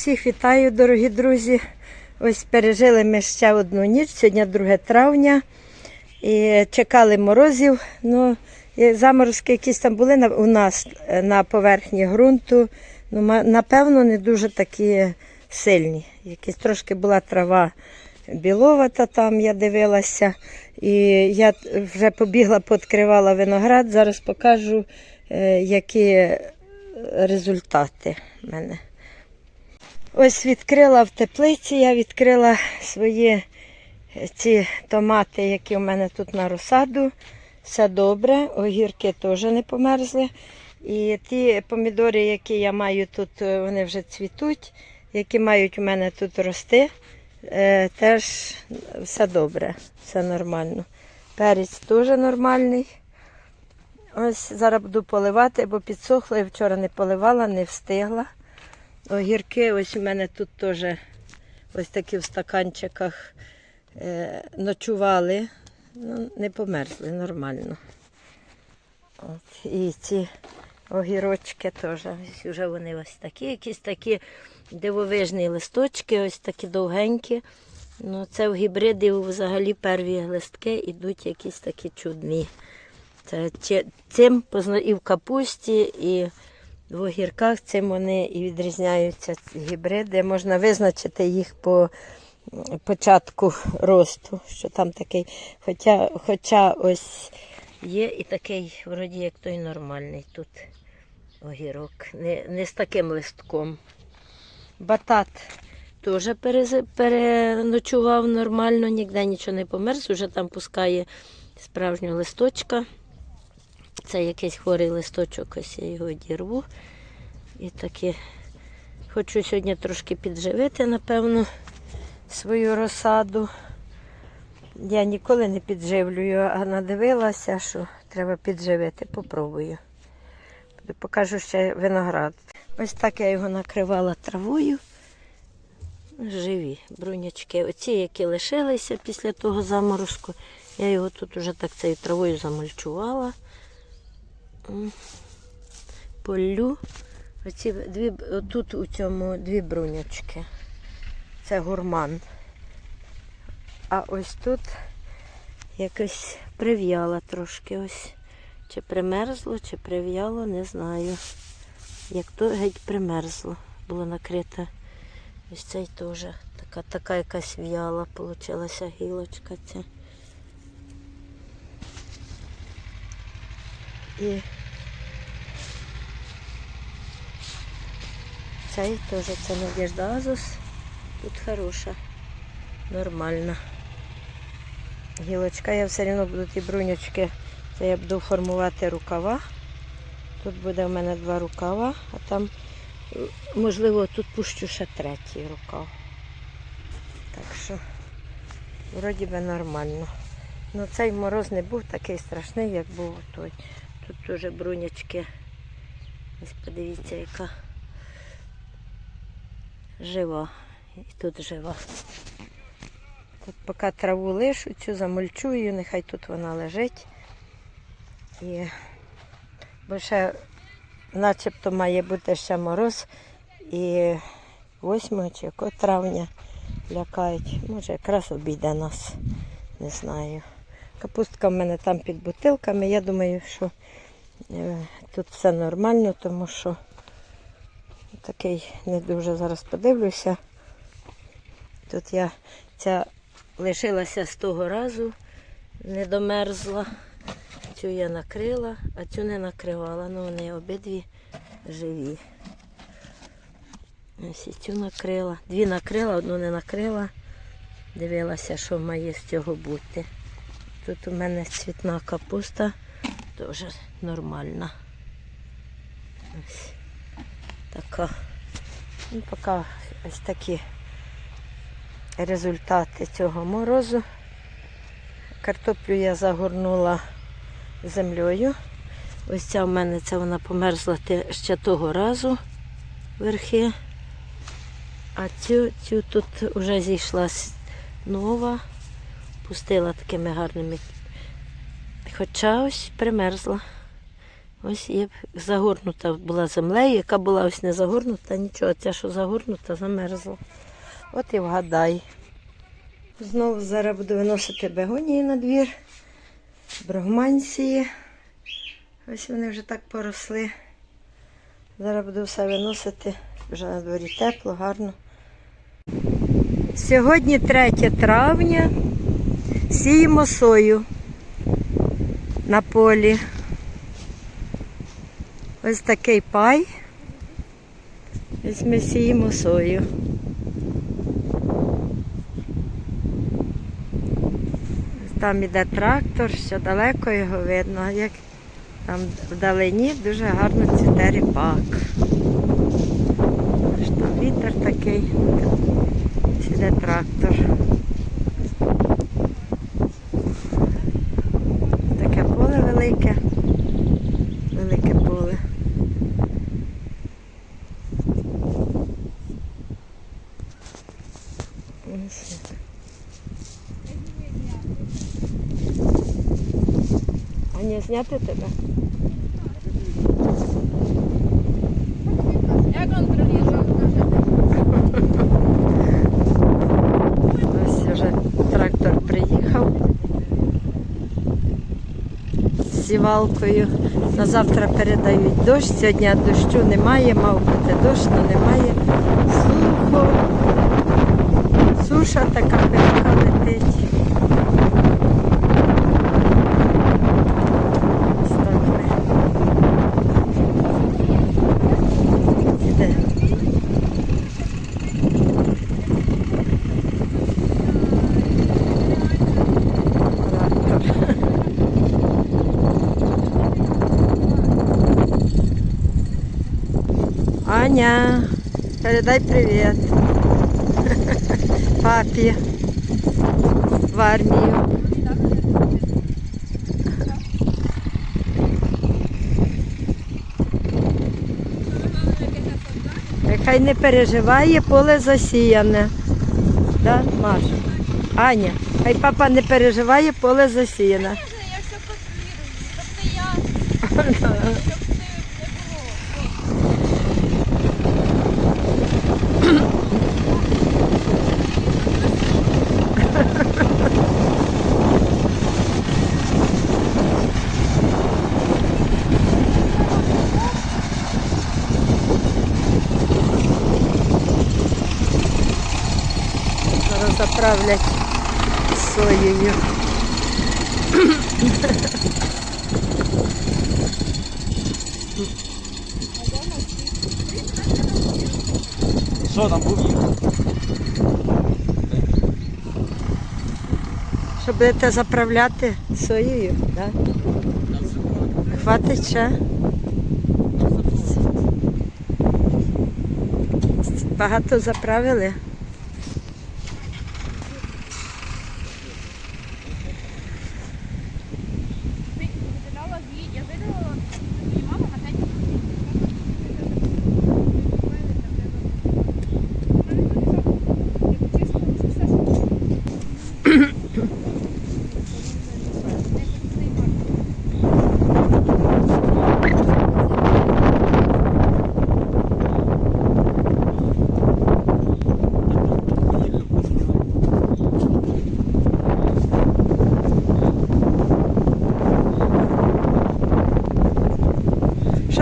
Всіх вітаю, дорогі друзі. Ось пережили ми ще одну ніч, сьогодні 2 травня. І чекали морозів. Ну, заморозки якісь там були у нас е, на поверхні ґрунту. Ну, напевно, не дуже такі сильні. Якісь трошки була трава біловата, там я дивилася. І я вже побігла, пооткривала виноград. Зараз покажу, е, які результати в мене. Ось відкрила в теплиці, я відкрила свої е, ці томати, які у мене тут на розсаду. Все добре, огірки теж не померзли. І ті помідори, які я маю тут, е, вони вже цвітуть, які мають у мене тут рости, е, теж все добре, все нормально. Перець теж нормальний. Ось зараз буду поливати, бо підсохла, я вчора не поливала, не встигла. Огірки, ось у мене тут теж ось такі в стаканчиках е, ночували. Ну, не померзли нормально. От, і ці огірочки теж. Ось вже вони ось такі, якісь такі дивовижні листочки, ось такі довгенькі. Ну, це в гібридів взагалі перві листки йдуть якісь такі чудні. Це цим і в капусті, і в огірках цим вони і відрізняються гібриди. Можна визначити їх по початку росту, що там такий. Хоча, хоча ось є і такий, вроді як той нормальний тут огірок. Не, не з таким листком. Батат теж переночував нормально, ніде нічого не померз, вже там пускає справжнього листочка. Це якийсь хворий листочок, ось я його дірву. І таки хочу сьогодні трошки підживити, напевно, свою розсаду. Я ніколи не підживлюю, а надивилася, що треба підживити. Попробую. Покажу ще виноград. Ось так я його накривала травою. Живі брунячки. Оці, які лишилися після того заморозку, я його тут уже так цією травою замульчувала. Полю. Оці дві, тут у цьому дві брунячки. Це гурман. А ось тут якось прив'яла трошки ось. Чи примерзло, чи прив'яло, не знаю. Як то геть примерзло, було накрите. Ось цей теж така, така якась в'яла, получилася гілочка ця. І цей теж це Надежда Азус. Тут хороша, нормальна. Гілочка, я все одно буду ті бруньочки, це я буду формувати рукава. Тут буде в мене два рукава, а там, можливо, тут пущу ще третій рукав. Так що, вроді би нормально. Ну цей мороз не був такий страшний, як був той. Тут теж брунячки. Ось подивіться, яка жива. І тут жива. Тут поки траву лишу, цю замульчую, нехай тут вона лежить. І бо ще начебто має бути ще мороз. І 8 чи якого травня лякають. Може якраз обійде нас. Не знаю. Капустка в мене там під бутилками. Я думаю, що е, тут все нормально, тому що такий не дуже зараз подивлюся. Тут я ця лишилася з того разу, не домерзла. Цю я накрила, а цю не накривала. Ну вони обидві живі. Ось і цю накрила. Дві накрила, одну не накрила. Дивилася, що має з цього бути. Тут у мене цвітна капуста, теж нормальна. Ось така. Ну, поки ось такі результати цього морозу. Картоплю я загорнула землею. Ось ця в мене це вона померзла ще того разу верхи. А цю, цю тут вже зійшла нова, пустила такими гарними. Хоча ось примерзла. Ось є загорнута була землею, яка була ось не загорнута, нічого. Ця, що загорнута, замерзла. От і вгадай. Знову зараз буду виносити бегонії на двір, брогманції. Ось вони вже так поросли. Зараз буду все виносити. Вже на дворі тепло, гарно. Сьогодні 3 травня. Сіємо сою на полі. Ось такий пай. Ось ми сіємо сою. Ось Там іде трактор, ще далеко його видно, як там вдалині дуже гарно цвіте ріпак. Ось там вітер такий. Ось іде трактор. Таке поле велике. Велике поле. Ось. А не зняти тебе? Я контролюю. Ось вже трактор приїхав з сівалкою. На завтра передають дощ. Сьогодні дощу немає, мав бути дощ, але немає. Сухо. Суша така пилка летить. Ось так ми. Іде. Трактор. Аня, передай привіт. Папі в армію. Нехай не переживає, поле засіяне. Да, Маша? Аня, хай папа не переживає, поле засіяне. Я все контролюю. Тобто Зараз заправлять соєю. Що там був? Що будете заправляти соєю, да? Хватить ще? Багато заправили?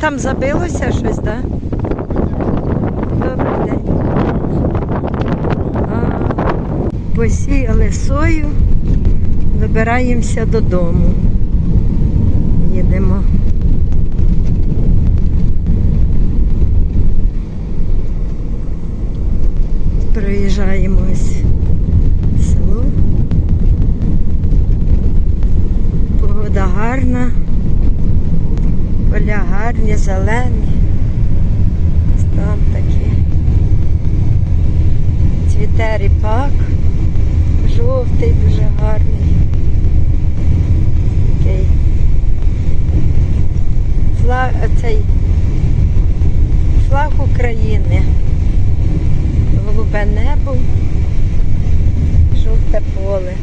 Там забилося щось, так? Да? Добрий день. Посіяли сою, добираємося додому. Їдемо. Проїжджаємо ось село. Погода гарна. Поля гарні, зелені. Там такі. Цвіте ріпак. Жовтий, дуже гарний. Такий. Флаг, цей флаг України. Голубе небо, жовте поле.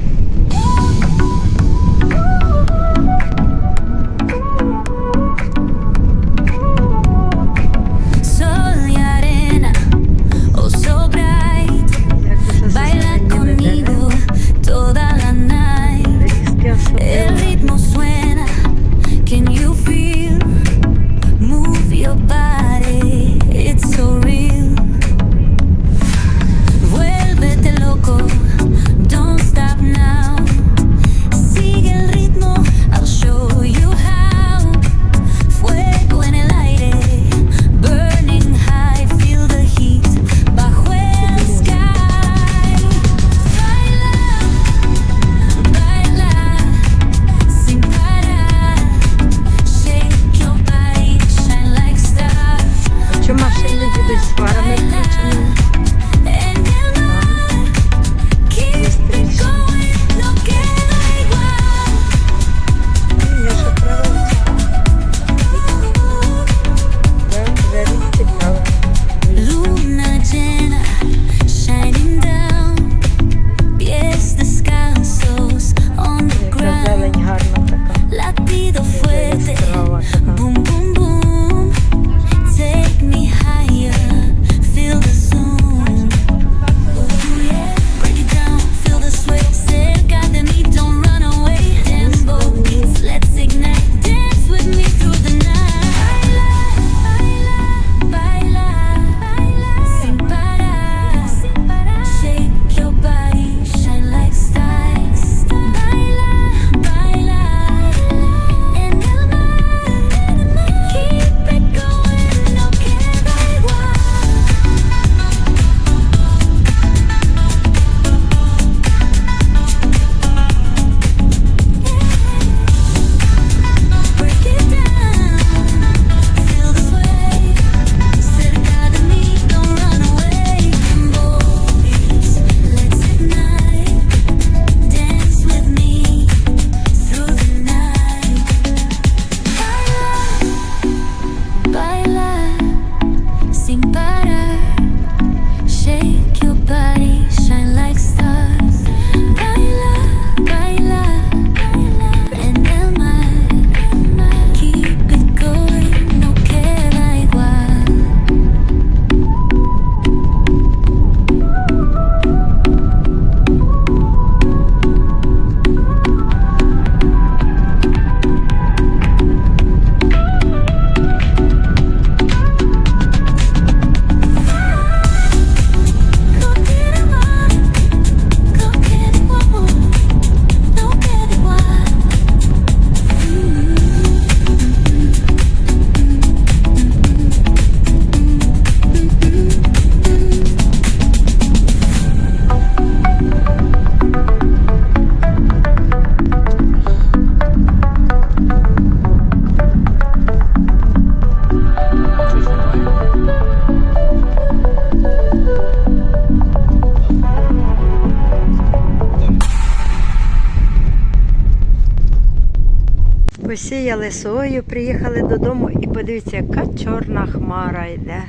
Посіяли сою, приїхали додому і подивіться, яка чорна хмара йде.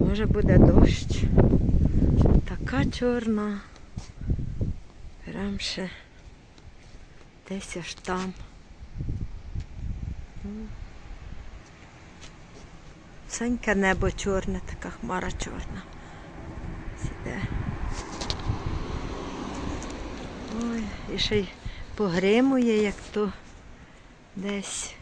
Може буде дощ. Така чорна. Прям ще десь аж там. М. Сеньке небо чорне, така хмара чорна. Сіде. Ой, і ще й погримує, як то десь